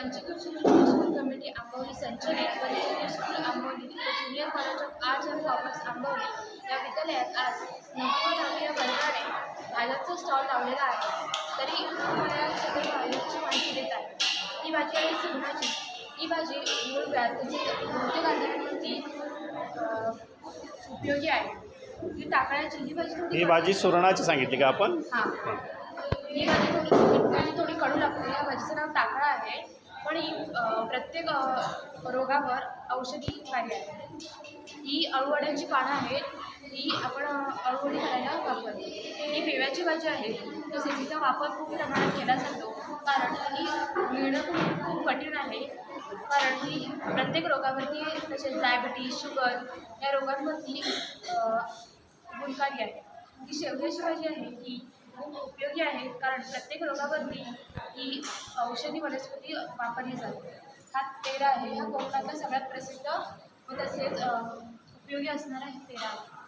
School committee Ambavali संचलित Panchkrushi school Ambavali junior college of arts and commerce Ambavali. या विद्यालयात आज नववा दहावी या वर्गाने भाज्याचा स्टॉल लावलेला आहे. तरी मला या सगळ्या भाज्यांची माहिती देत आहे ही भाजी आहे सुरणाची ही भाजी मूळ व्याध म्हणजे अं, उपयोगी आहे. ही टाकळ्याची ही भाजी ही भाजी सुरणाची सांगितली का आपण? हां. ही भाजी थोडी आणि थोडी कडू लागते. या भाजीचं नाव टाकळा आहे. पण ही प्रत्येक रोगावर औषधी कार्य आहे ही अळूवड्याची पानं आहेत ही आपण अळूवडी करायला वापरतो. ही पेव्याची भाजी आहे तसेच हिचा वापर खूप प्रमाणात केला जातो. कारण ही मिळणं खूप खूप कठीण आहे. कारण ही प्रत्येक रोगावरती तसेच डायबिटीज शुगर या रोगांवरती गुणकारी आहे. ही शेवग्याची भाजी आहे ही खूप उपयोगी आहे कारण प्रत्येक रोगावरती ही औषधी वनस्पती वापरली जाते. हा तेरा आहे हा कोकणातला सगळ्यात प्रसिद्ध व तसेच उपयोगी असणारा तेरा आहे.